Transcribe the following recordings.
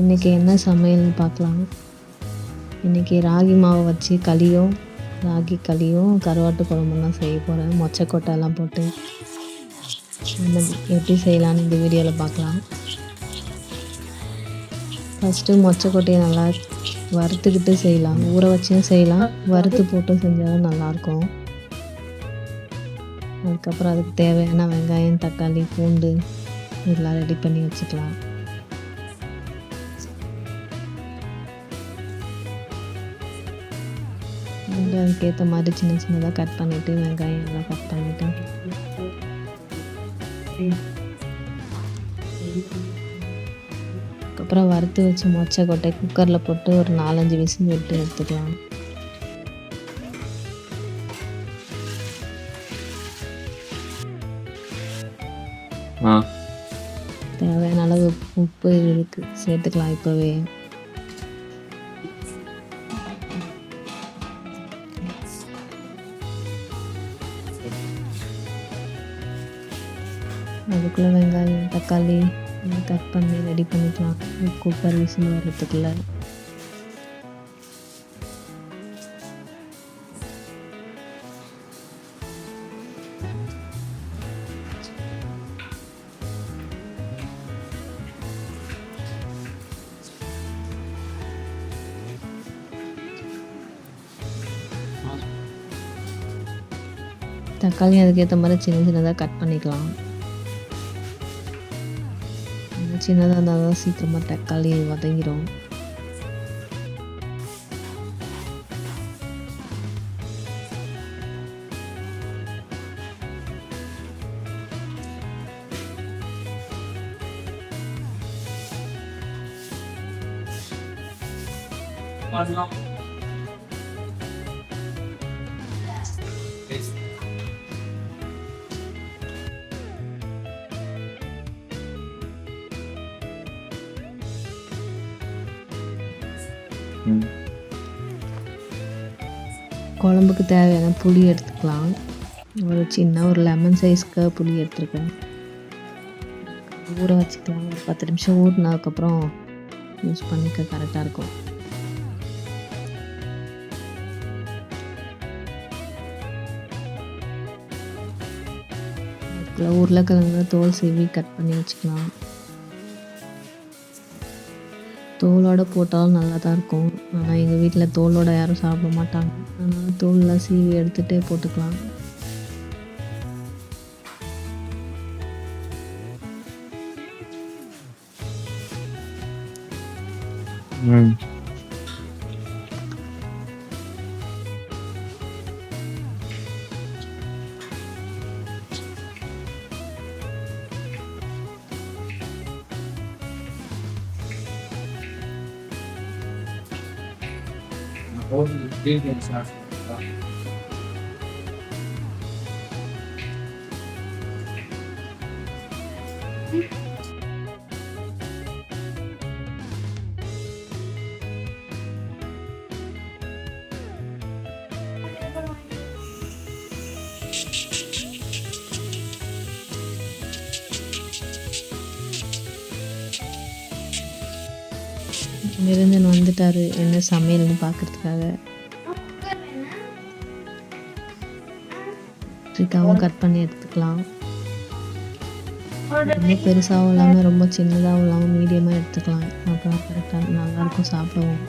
இன்றைக்கி என்ன சமையல்னு பார்க்கலாம். இன்றைக்கி ராகி மாவை வச்சு களியும் ராகி களியும் கருவாட்டு குழம்புலாம் தான் செய்ய போகிறேன் மொச்சக்கொட்டைலாம் போட்டு. அந்த எப்படி செய்யலான்னு இந்த வீடியோவில் பார்க்கலாம். ஃபஸ்ட்டு மொச்சக்கொட்டையை நல்லா வறுத்துக்கிட்டு செய்யலாம். ஊற வச்சும் செய்யலாம். வறுத்து போட்டும் செஞ்சாலும் நல்லாயிருக்கும். அதுக்கப்புறம் அதுக்கு தேவையான வெங்காயம் தக்காளி பூண்டு இதெல்லாம் ரெடி பண்ணி வச்சுக்கலாம். பூண்டு அதுக்கேற்ற மாதிரி சின்ன சின்னதாக கட் பண்ணிவிட்டு வெங்காயம் எல்லாம் கட் பண்ணிவிட்டு அதுக்கப்புறம் வறுத்து வச்ச மொச்சை கொட்டை குக்கரில் போட்டு ஒரு நாலஞ்சு விசில் விட்டு எடுத்துக்கலாம். தேவையான அளவு உப்பு இருக்கு சேர்த்துக்கலாம் இப்போவே. அதுக்குள்ளே வெங்காயம் தக்காளி எல்லாம் கட் பண்ணி ரெடி பண்ணிக்கலாம் குக்கர் விசில் வர்றதுக்குள்ள தக்காளி அதுக்கேற்ற மாதிரி சின்ன சின்னதாக கட் பண்ணிக்கலாம் சின்னதாக இருந்தால் தான் சீக்கிரமாக தக்காளி வதங்கிடும் ம் குழம்புக்கு தேவையான புளி எடுத்துக்கலாம். ஒரு சின்ன ஒரு லெமன் சைஸ்க்கு புளி எடுத்துருக்கேன். ஊற வச்சுக்கலாம் ஒரு பத்து நிமிஷம் ஊறினதுக்கப்புறம் யூஸ் பண்ணிக்க கரெக்டாக இருக்கும். உருளைக்கிழங்கு தோல் சீவி கட் பண்ணி வச்சுக்கலாம். தோலோட போட்டாலும் நல்லா தான் இருக்கும். ஆனால் எங்கள் வீட்டில் தோலோட யாரும் சாப்பிட மாட்டாங்க. அதனால் தோலெலாம் சீவி எடுத்துகிட்டே போட்டுக்கலாம். ம். all the ingredients are Virundhan வந்துட்டார். என்ன சமையல்னு பார்க்கறதுக்காக ஸ்ட்ரிக்காகவும் கட் பண்ணி எடுத்துக்கலாம். ரொம்ப பெருசாகவும் இல்லாமல் ரொம்ப சின்னதாகவும் இல்லாமல் மீடியமாக எடுத்துக்கலாம். அப்புறம் கரெக்டாக நல்லாயிருக்கும் சாப்பிடவும்.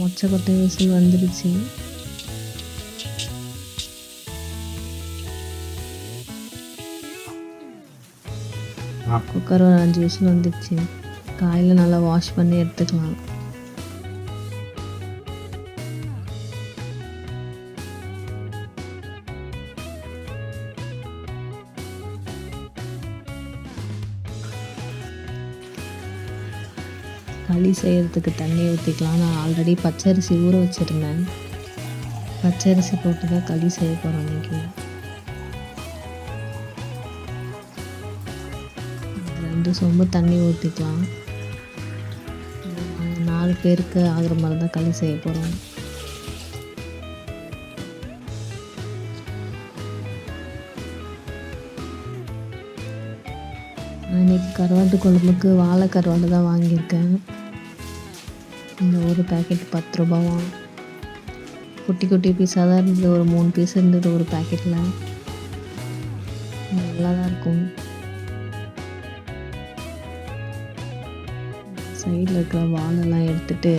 இந்த மொச்சக்கொட்டை விசில் வந்துடுச்சு ஆ குக்கர் ஒரு அஞ்சு விசில் வந்துடுச்சு காயில் நல்லா வாஷ் பண்ணி எடுத்துக்கலாம் களி செய்கிறதுக்கு தண்ணி ஊற்றிக்கலாம் நான் ஆல்ரெடி பச்சரிசி ஊற வச்சுருந்தேன். பச்சரிசி போட்டு தான் களி செய்ய போகிறோம் இன்றைக்கி ரெண்டு சொம்பு தண்ணி ஊற்றிக்கலாம் நாலு பேருக்கு ஆகிற மாதிரி தான் களி செய்ய போகிறோம் இன்னைக்கு கருவாட்டு குழம்புக்கு வாழை கருவாடு தான் வாங்கியிருக்கேன். இந்த ஒரு பேக்கெட் பத்து ரூபாவா? குட்டி குட்டி பீஸாக தான் இருந்தது. ஒரு மூணு பீஸ் இருந்தது ஒரு பேக்கெட்டில் நல்லா தான் இருக்கும். சைடில் இருக்கிற வாழெல்லாம் எடுத்துட்டு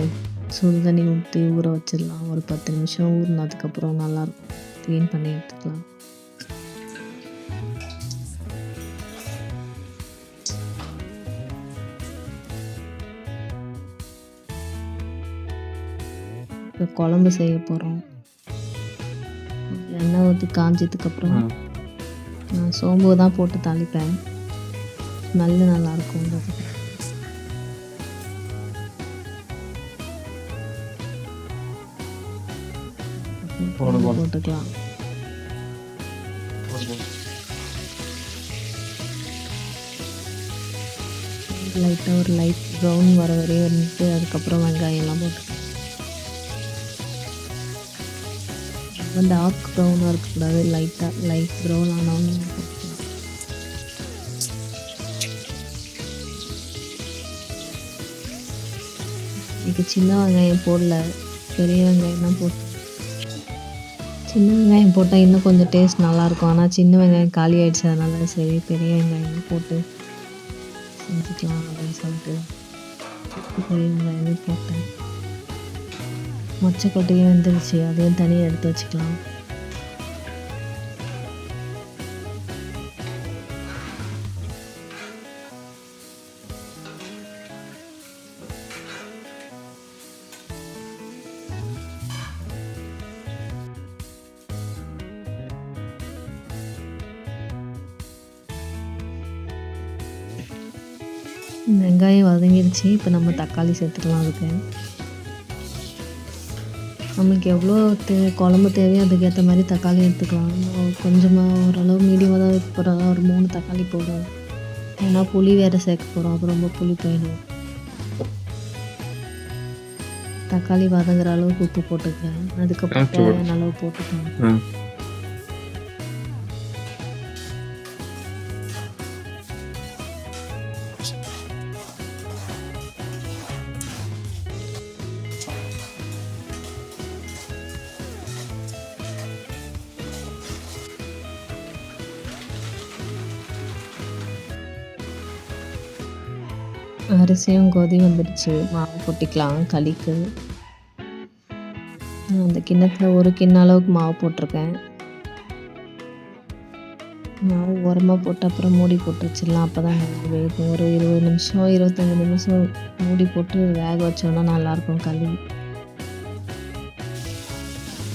சுடு தண்ணி ஊற்றி ஊற வச்சிடலாம். ஒரு பத்து நிமிஷம் ஊறினதுக்கப்புறம் நல்லாயிருக்கும். க்ளீன் பண்ணி எடுத்துக்கலாம். இப்போ குழம்பு செய்ய போகிறோம் எண்ணெய் ஊற்றி காஞ்சதுக்கப்புறம் நான் சோம்பு தான் போட்டு தாளிப்பேன். ஸ்மெல்லு நல்லாயிருக்கும் போடு. போட்டுக்கலாம். லைட்டாக ஒரு லைட் ப்ரௌன் வர வரையும் வந்துட்டு அதுக்கப்புறம் வெங்காயம்லாம் போட்டு ரொம்ப டார்க் ப்ரௌனாக இருக்கக்கூடாது லைட்டாக லைட் ப்ரௌன் ஆனவங்க இன்னைக்கு சின்ன வெங்காயம் போடல. பெரிய வெங்காயம் தான் போட்டு சின்ன வெங்காயம் போட்டால் இன்னும் கொஞ்சம் டேஸ்ட் நல்லாயிருக்கும். ஆனால் சின்ன வெங்காயம் காலி ஆகிடுச்சு அதனால சரி பெரிய வெங்காயம் போட்டு செஞ்சுக்கலாம் அப்படின்னு சொல்லிட்டு பெரிய வெங்காயமே போட்டேன். மொச்சக்கொட்டையும் வெந்துருச்சு அதையும் தனியாக எடுத்து வச்சுக்கலாம். வெங்காயம் வதங்கிடுச்சு இப்போ நம்ம தக்காளி சேர்த்துக்கலாம் அதுக்கு. நம்மளுக்கு எவ்வளோ தே குழம்பு தேவையோ அதுக்கேற்ற மாதிரி தக்காளி எடுத்துக்கலாம். கொஞ்சமாக ஓரளவு மீடியமாக தான் வைக்க போகிறோம் ஒரு மூணு தக்காளி போதும். ஏன்னா புளி வேறு சேர்க்க போகிறோம் அப்போ ரொம்ப புளி போயிடும். தக்காளி வதங்குற அளவுக்கு உப்பு போட்டுக்கிறேன் அதுக்கப்புறம். தேவையான அளவு போட்டுக்கலாம். அரிசியும் கொதி வந்துடுச்சு. மாவு கொட்டிக்கலாம் களிக்கு. நான் அந்த கிண்ணத்தில் ஒரு கிண்ண அளவுக்கு மாவு போட்டிருக்கேன். மாவு உரமாக போட்டு அப்புறம் மூடி போட்டு வச்சிடலாம். அப்போ தான் வேகும். ஒரு இருபது நிமிஷம் இருபத்தஞ்சி நிமிஷம் மூடி போட்டு வேக வச்சோன்னா நல்லாயிருக்கும் களி.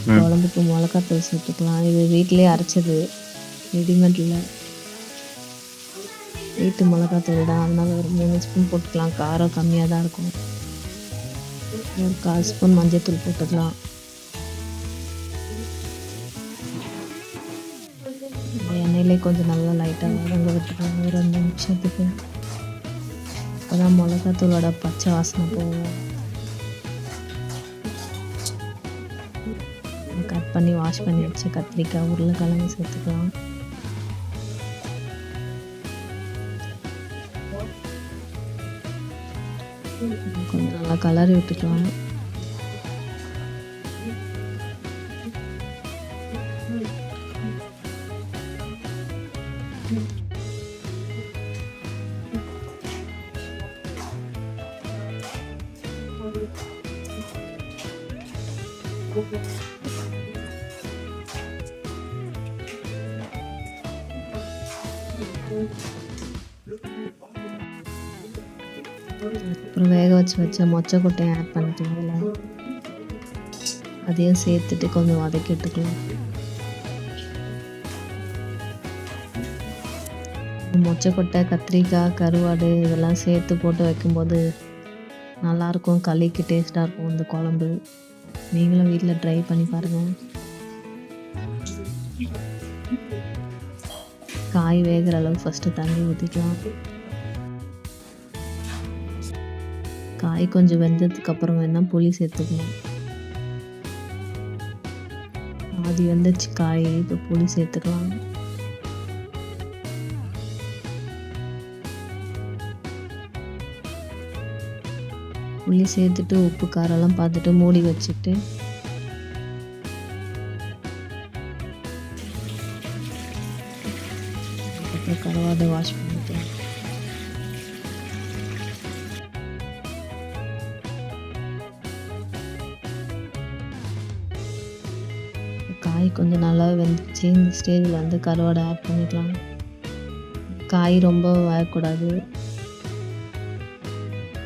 குழம்புக்கு மிளகாத்தூள் சேர்த்துக்கலாம். இது வீட்டிலேயே அரைச்சது. ரெடிமேடில் வீட்டு மிளகாத்தூள் தான். அதனால ஒரு மூணு ஸ்பூன் போட்டுக்கலாம். காரம் கம்மியாக தான் இருக்கும். ஒரு கால் ஸ்பூன் மஞ்சள்தூள் போட்டுக்கலாம். எண்ணெயிலே கொஞ்சம் நல்லா லைட்டாக வதங்க விட்டுக்கலாம். ஒரு ரெண்டு நிமிஷத்துக்கு. அப்போ தான் மிளகாத்தூளோட பச்சை வாசனை போகும். கட் பண்ணி வாஷ் பண்ணி வச்சு கத்திரிக்காய் உருளைக்கிழங்கு சேர்த்துக்கலாம். கொஞ்சம் நல்லா கலரி விட்டுக்கலாம் அப்புறம் வேக வச்சு வச்ச மொச்சக்கொட்டையை ஆட் பண்ணிக்கலாம் அதையும் சேர்த்துட்டு கொஞ்சம் வதக்கி விட்டுக்கலாம் மொச்சக்கொட்டை கத்திரிக்காய் கருவாடு இதெல்லாம் சேர்த்து போட்டு வைக்கும்போது நல்லாயிருக்கும். களிக்கு டேஸ்ட்டாக இருக்கும் இந்த குழம்பு. நீங்களும் வீட்டில் ட்ரை பண்ணி பாருங்கள் காய் வேகிற அளவுக்கு ஃபஸ்ட்டு தண்ணி ஊற்றிக்கலாம் காய் கொஞ்சம் வெந்ததுக்கு அப்புறம் வேணால் புளி சேர்த்துக்கணும் பாதி வெந்துச்சு காய் இப்போ புளி சேர்த்துக்கலாம். புளி சேர்த்துட்டு உப்பு காரெல்லாம் பார்த்துட்டு மூடி வச்சுட்டு அப்புறம் கருவாடை வாஷ் பண்ணி காய் கொஞ்சம் நல்லா வெந்துச்சு இந்த ஸ்டேஜில் வந்து கருவாடை ஆட் பண்ணிக்கலாம். காய் ரொம்ப வேகக்கூடாது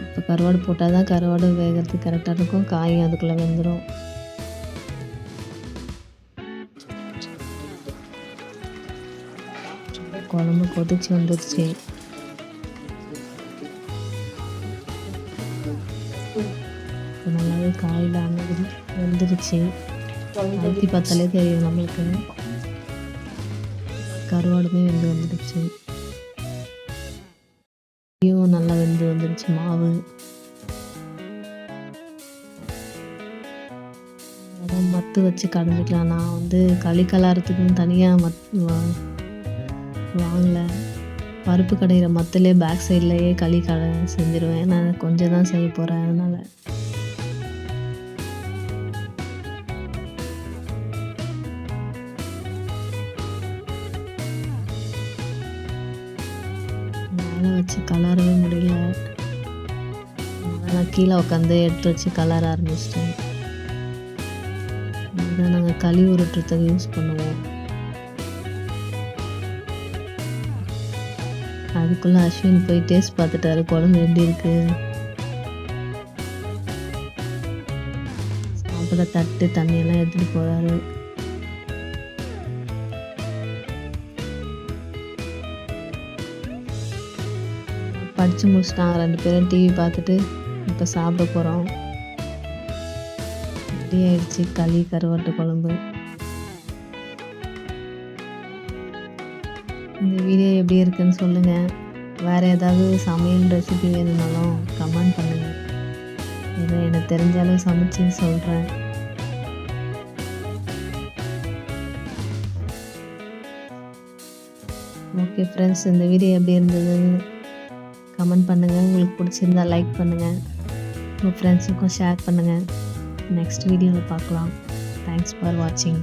இப்போ கருவாடு போட்டால் தான் கருவாடு வேகிறது கரெக்டாக இருக்கும். காயும் அதுக்குள்ளே வெந்துடும் குழம்பு கொதிச்சு வந்துருச்சு. நல்லாவே காயில் அணுகுது வெந்துருச்சு. அழுத்தி பார்த்தாலே தெரியும் நம்மளுக்கு. கருவாடுமே வெந்து வந்துடுச்சு. காயும் நல்லா வெந்து வந்துடுச்சு மாவு. அதான் மத்து வச்சு கடைஞ்சிக்கலாம். நான் வந்து களி கலாரத்துக்குன்னு தனியாக மத் வா- வாங்கல. பருப்பு கடையிற மத்துலேயே பேக் சைட்லேயே களி கடை செஞ்சுருவேன். நான் கொஞ்சம் தான் செய்ய போகிறேன் அதனால். வச்சு கலரவே முடியல. நான் கீழே உட்காந்து எடுத்து வச்சு கலர ஆரம்பிச்சிட்டேன். இதை நாங்கள் களி உருட்டுறதுக்கு யூஸ் பண்ணுவோம். அதுக்குள்ளே அஸ்வின் போய் டேஸ்ட் பார்த்துட்டாரு குழம்பு எப்படி இருக்கு? சாப்பிட தட்டு தண்ணியெல்லாம் எடுத்துகிட்டு போகிறாரு படித்து முடிச்சிட்டாங்க ரெண்டு பேரும் டிவி பார்த்துட்டு இப்போ சாப்பிட போகிறோம் ரெடி ஆயிடுச்சு களி கருவாட்டு குழம்பு. இந்த வீடியோ எப்படி இருக்குன்னு சொல்லுங்கள் வேறு ஏதாவது சமையல் ரெசிபி வேணும்னாலும் கமெண்ட் பண்ணுங்கள் ஏதோ எனக்கு தெரிஞ்ச அளவு சமைச்சு சொல்கிறேன் ஓகே ஃப்ரெண்ட்ஸ் இந்த வீடியோ எப்படி இருந்ததுன்னு கமெண்ட் பண்ணுங்கள் உங்களுக்கு பிடிச்சிருந்தா லைக் பண்ணுங்கள் உங்கள் ஃப்ரெண்ட்ஸுக்கும் ஷேர் பண்ணுங்கள் நெக்ஸ்ட் வீடியோவில் பார்க்கலாம். தேங்க்ஸ் ஃபார் வாட்சிங்